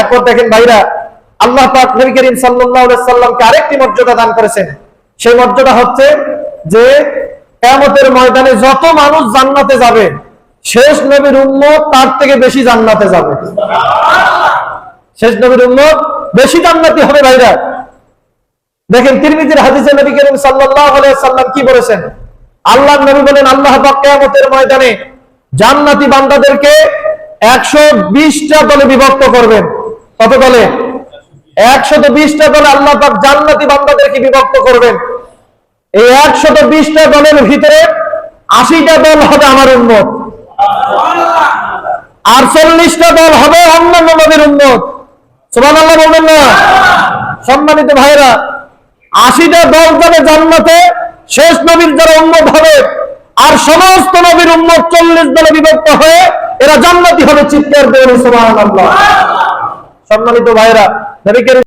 এরপর দেখেন ভাইরা, আল্লাহ পাক নবী করিম সাল্লামকে আরেকটি মর্যাদা দান করেছেন। সেই মর্যাদা হচ্ছে যে, কিয়ামতের ময়দানে যত মানুষ জান্নাতে যাবে, শেষ নবীর উম্মত তার থেকে বেশি জান্নাতে যাবে। শেষ নবীর উম্মত বেশি জান্নাতি হবে ভাইরা। দেখেন তিরমিজির হাদিসে নবী করিম আলাইহি সাল্লাম কি বলেছেন? আল্লাহর নবী বলেন, আল্লাহ পাক কিয়ামতের ময়দানে জান্নাতি বান্দাদেরকে 120টা দলে বিভক্ত করবেন। কত দলে? 120টা দলে আল্লাহ পাক জান্নাতি বান্দাদেরকে বিভক্ত করবেন। এই 120টা দলের ভিতরে 80টা দল হবে আমার উম্মত। আর 40টা দল হবে অন্যান্য নবীর উম্মত। সুবহানাল্লাহ বলবেন না? সম্মানিত ভাইরা আশিটা দল যাবে জান্নাতে, শেষ নবীর যারা উন্মত হবে, আর সমস্ত নবীর উন্মত চল্লিশ দলে বিভক্ত হয়ে এরা জান্নাতি হবে চিৎকার দেবেন সুবহানাল্লাহ। সম্মানিত ভাইরা নবী